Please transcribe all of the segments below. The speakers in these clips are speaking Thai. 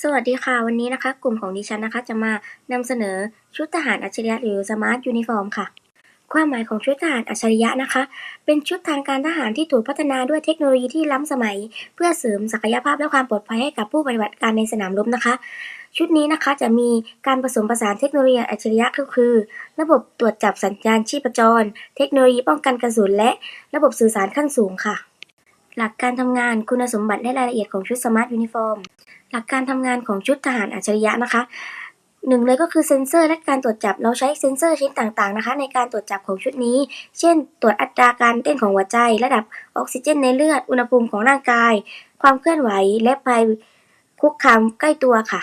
สวัสดีค่ะ วันนี้นะคะ กลุ่มของดิฉันนะคะ จะมานำเสนอชุดทหารอัจฉริยะหรือ Smart Uniform ค่ะ ความหมายของชุดทหารอัจฉริยะนะคะ เป็นชุดทางการทหารที่ถูกพัฒนาด้วยเทคโนโลยีที่ล้ำสมัย เพื่อเสริมศักยภาพและความปลอดภัยให้กับผู้ปฏิบัติการในสนามรบนะคะ ชุดนี้นะคะจะมีการผสมผสานเทคโนโลยีอัจฉริยะก็คือ ระบบตรวจจับสัญญาณชีพจร เทคโนโลยีป้องกันกระสุนและระบบสื่อสารขั้นสูงค่ะ หลักการทำงานคุณสมบัติและรายละเอียดของชุด Smart Uniform หลักการทำงานของชุดทหารอัจฉริยะนะคะหนึ่งเลยก็คือเซ็นเซอร์และการตรวจจับเราใช้เซ็นเซอร์ชิ้นต่างๆนะคะ ในการตรวจจับของชุดนี้ เช่น ตรวจอัตราการเต้นของหัวใจ ระดับออกซิเจนในเลือด อุณหภูมิของร่างกาย ความเคลื่อนไหวและภัยคุกคามใกล้ตัวค่ะ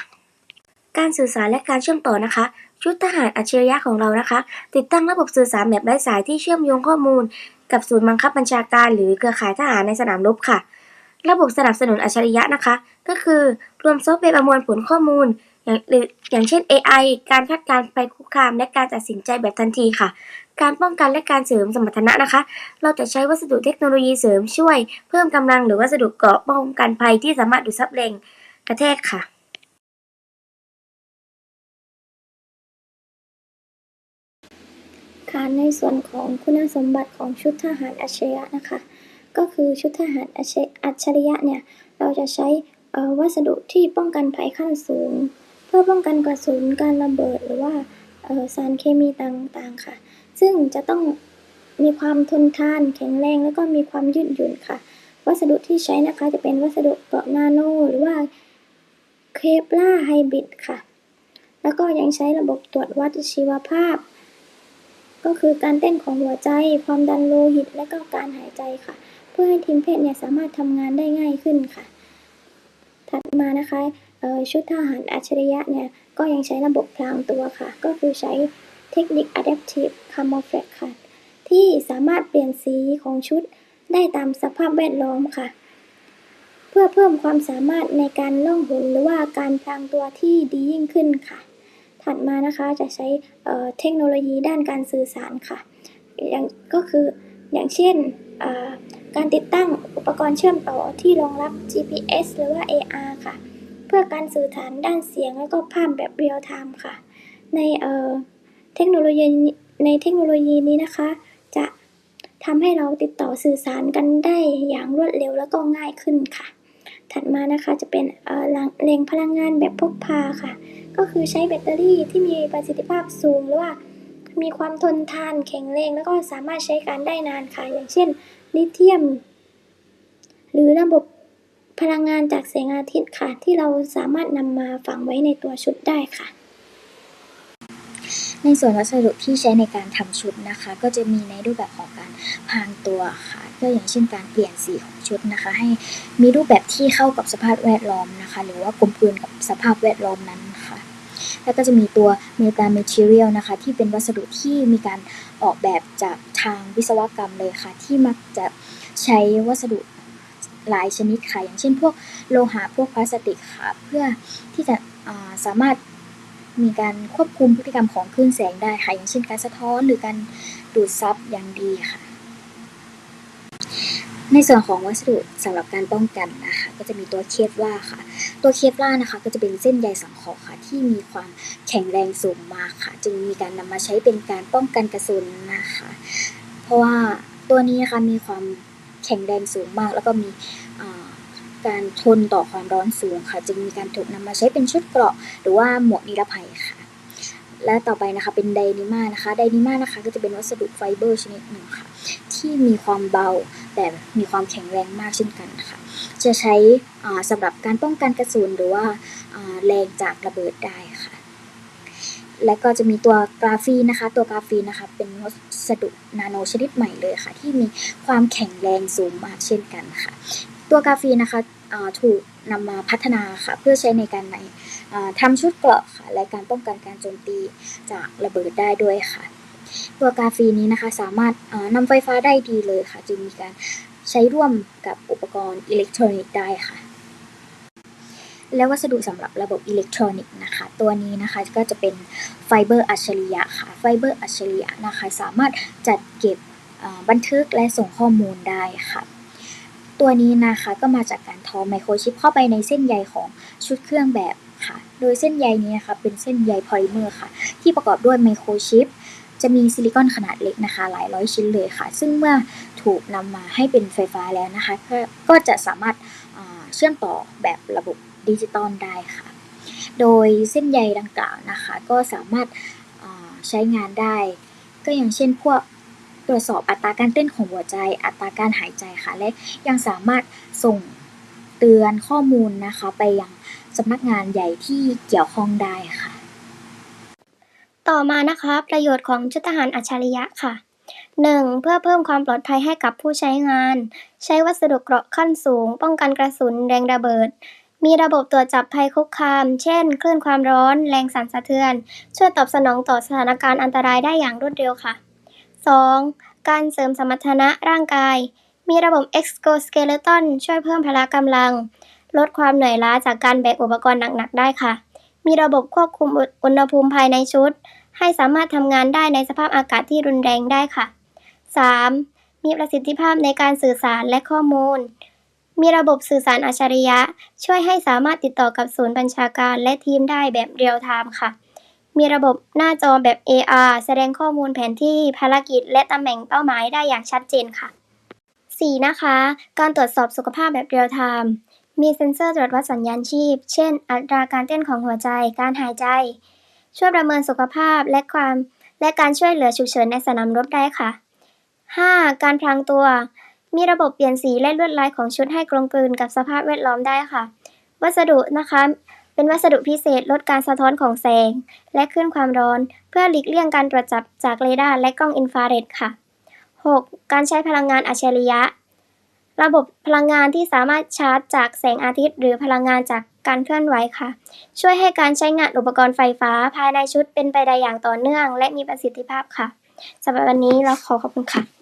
การสื่อสารและการเชื่อมต่อนะคะ ชุดทหารอัจฉริยะของเรานะคะ ติดตั้งระบบสื่อสารแบบไร้สายที่เชื่อมโยงข้อมูล กับศูนย์บังคับบัญชาการ หรือเครือข่ายทหารในสนามรบค่ะ ระบบสนับสนุนอัจฉริยะนะคะ ก็คือรวมซอฟต์แวร์ประมวลผลข้อมูล อย่างหรืออย่างเช่น AI การคาดการณ์ภัยคุกคาม และการตัดสินใจแบบทันทีค่ะ การป้องกันและการเสริมสมรรถนะนะคะ เราจะใช้วัสดุเทคโนโลยีเสริมช่วย เพิ่มกำลังหรือวัสดุเกราะป้องกันภัยที่สามารถดูดซับแรงกระแทกค่ะค่ะในส่วนของคุณสมบัติของชุดทหารอัจฉริยะนะคะ ก็คือชุดทหารอัจฉริยะเนี่ยเราจะใช้วัสดุที่ป้องกันภัยขั้นสูง เพื่อป้องกันกระสุนการระเบิดหรือว่าสารเคมีต่างๆค่ะ ซึ่งจะต้องมีความทนทานแข็งแรงแล้วก็มีความยืดหยุ่นค่ะ วัสดุที่ใช้นะคะจะเป็นวัสดุเกราะนาโนหรือว่าเคปล่าไฮบริดค่ะ แล้วก็ยังใช้ระบบตรวจวัดชีวภาพ ก็คือการเต้นของหัวใจ ความดันโลหิต และก็การหายใจค่ะ พื่อให้ทีมแพทย์เนี่ยสามารถทำงานได้ง่ายขึ้นค่ะ ถัดมานะคะชุดทหารอัจฉริยะเนี่ยก็ยังใช้ระบบพลางตัวค่ะ ก็คือใช้เทคนิค adaptive camouflage ค่ะ ที่สามารถเปลี่ยนสีของชุดได้ตามสภาพแวดล้อมค่ะ เพื่อเพิ่มความสามารถในการล่องหนหรือว่าการพลางตัวที่ดียิ่งขึ้นค่ะ ถัดมานะคะจะใช้เเทคโนโลยีด้านการสื่อสารค่ะอย่างก็คืออย่างเช่น การติดตั้งอุปกรณ์เชื่อมต่อที่รองรับ GPS หรือว่า AR ค่ะ เพื่อการสื่อสารด้านเสียงและก็ภาพแบบเรียลไทม์ค่ะ ในเอ่อเทคโนโลยีในเทคโนโลยีนี้นะคะ จะทำให้เราติดต่อสื่อสารกันได้อย่างรวดเร็วแล้วก็ง่ายขึ้นค่ะ ถัดมานะคะจะเป็นเอ่อแหล่งพลังงานแบบพกพาค่ะ ก็คือใช้แบตเตอรี่ที่มีประสิทธิภาพสูงหรือว่ามีความทนทานแข็งแรงแล้วก็สามารถใช้การได้นานค่ะ อย่างเช่น ลิเธียม หรือระบบพลังงานจากแสงอาทิตย์ค่ะ ที่เราสามารถนำมาฝังไว้ในตัวชุดได้ค่ะ ในส่วนวัสดุที่ใช้ในการทำชุดนะคะ ก็จะมีในรูปแบบของการพรางตัวค่ะก็อย่างเช่นการเปลี่ยนสีของชุดนะคะ ให้มีรูปแบบที่เข้ากับสภาพแวดล้อมนะคะ หรือว่ากลมกลืนกับสภาพแวดล้อมนั้น แล้วก็จะมีตัว Meta Material นะคะ ที่เป็นวัสดุที่มีการออกแบบจากทางวิศวกรรมเลยค่ะ ที่มักจะใช้วัสดุหลายชนิดค่ะ อย่างเช่นพวกโลหะพวกพลาสติกค่ะ เพื่อที่จะาสามารถมีการควบคุมพฤติกรรมของคลื่นแสงได้ค่ะ อย่างเช่นการสะท้อนหรือการดูดซับอย่างดีค่ะ ในส่วนของวัสดุสำหรับการป้องกันนะคะ ก็จะมีตัวเคฟลาค่ะ ตัวเคฟลานะคะ ก็จะเป็นเส้นใยสังเคราะห์ค่ะ ที่มีความแข็งแรงสูงมากค่ะ จึงมีการนำมาใช้เป็นการป้องกันกระสุนนะคะ เพราะว่าตัวนี้นะคะมีความแข็งแรงสูงมาก แล้วก็มีการทนต่อความร้อนสูงค่ะ จึงมีการถูกนำมาใช้เป็นชุดเกราะ หรือว่าหมวกนิรภัยค่ะและต่อไปนะคะเป็นไดนิมานะคะไดนิมานะคะก็จะเป็นวัสดุไฟเบอร์ชนิดหนึ่งค่ะ ที่มีความเบา แต่มีความแข็งแรงมากเช่นกันค่ะจะใช้อ่าสำหรับการป้องกันกระสุนหรือว่าอ่าแรงจากระเบิดได้ค่ะ และก็จะมีตัวกราฟีนะคะ ตัวกราฟีนะคะเป็นวัสดุนาโนชนิดใหม่เลยค่ะ ที่มีความแข็งแรงสูงมากเช่นกันค่ะ ตัวกราฟีนะคะถูกนำมาพัฒนาค่ะ เพื่อใช้ในการในทำชุดเกราะค่ะและการป้องกันการโจมตีจากระเบิดได้ด้วยค่ะ ตัวกราฟีนี้นะคะสามารถนำไฟฟ้าได้ดีเลยค่ะ จึงมีการใช้ร่วมกับอุปกรณ์อิเล็กทรอนิกส์ได้ค่ะ และวัสดุสำหรับระบบอิเล็กทรอนิกส์นะคะ ตัวนี้นะคะก็จะเป็นไฟเบอร์อัจฉริยะค่ะ ไฟเบอร์อัจฉริยะนะคะ สามารถจัดเก็บบันทึกและส่งข้อมูลได้ค่ะตัวนี้นะคะก็มาจากการทอไมโครชิปเข้าไปในเส้นใยของชุดเครื่องแบบค่ะ โดยเส้นใยนี้นะคะเป็นเส้นใยพอลิเมอร์ค่ะ ที่ประกอบด้วยไมโครชิป จะมีซิลิคอนขนาดเล็กนะคะ หลายร้อยชิ้นเลยค่ะ ซึ่งเมื่อถูกนำมาให้เป็นไฟฟ้าแล้วนะคะ ก็จะสามารถเชื่อมต่อแบบระบบดิจิตอลได้ค่ะ โดยเส้นใยดังกล่าวนะคะ ก็สามารถใช้งานได้ ก็อย่างเช่นพวกตรวจสอบอัตราการเต้นของหัวใจ อัตราการหายใจค่ะ และยังสามารถส่งเตือนข้อมูลนะคะ ไปยังสำนักงานใหญ่ที่เกี่ยวข้องได้ค่ะ ต่อมานะคะ ประโยชน์ของชุดทหารอัจฉริยะค่ะ 1. เพื่อเพิ่มความปลอดภัยให้กับผู้ใช้งาน ใช้วัสดุเกราะขั้นสูง ป้องกันกระสุนแรงระเบิด มีระบบตรวจจับภัยคุกคาม เช่น คลื่นความร้อน แรงสั่นสะเทือน ช่วยตอบสนองต่อสถานการณ์อันตรายได้อย่างรวดเร็วค่ะ 2. การเสริมสมรรถนะร่างกาย มีระบบ exoskeleton ช่วยเพิ่มพละกำลัง ลดความเหนื่อยล้าจากการแบกอุปกรณ์หนักๆได้ค่ะ มีระบบควบคุมอุณหภูมิภายในชุด ให้สามารถทำงานได้ในสภาพอากาศที่รุนแรงได้ค่ะ 3. มีประสิทธิภาพในการสื่อสารและข้อมูล มีระบบสื่อสารอัจฉริยะ ช่วยให้สามารถติดต่อกับศูนย์บัญชาการและทีมได้แบบเรียลไทม์ค่ะ มีระบบหน้าจอแบบ AR แสดงข้อมูลแผนที่ภารกิจ และตำแหน่งเป้าหมายได้อย่างชัดเจนค่ะ 4. นะคะ การตรวจสอบสุขภาพแบบเรียลไทม์ มีเซ็นเซอร์ตรวจวัดสัญญาณชีพ เช่น อัตราการเต้นของหัวใจ การหายใจ ช่วยประเมินสุขภาพและความ และการช่วยเหลือฉุกเฉินในสนามรบได้ค่ะ 5. การพรางตัว มีระบบเปลี่ยนสีและลวดลายของชุดให้กลมกลืนกับสภาพแวดล้อมได้ค่ะ วัสดุนะคะ เป็นวัสดุพิเศษลดการสะท้อนของแสง และคลื่นความร้อน เพื่อหลีกเลี่ยงการตรวจจับจากเรดาร์และกล้องอินฟราเรดค่ะ 6. การใช้พลังงานอัจฉริยะ ระบบพลังงานที่สามารถชาร์จจากแสงอาทิตย์ หรือพลังงานจากการเคลื่อนไหวค่ะ ช่วยให้การใช้งานอุปกรณ์ไฟฟ้าภายในชุดเป็นไปได้อย่างต่อเนื่อง และมีประสิทธิภาพค่ะสำหรับวันนี้เราขอขอบคุณค่ะ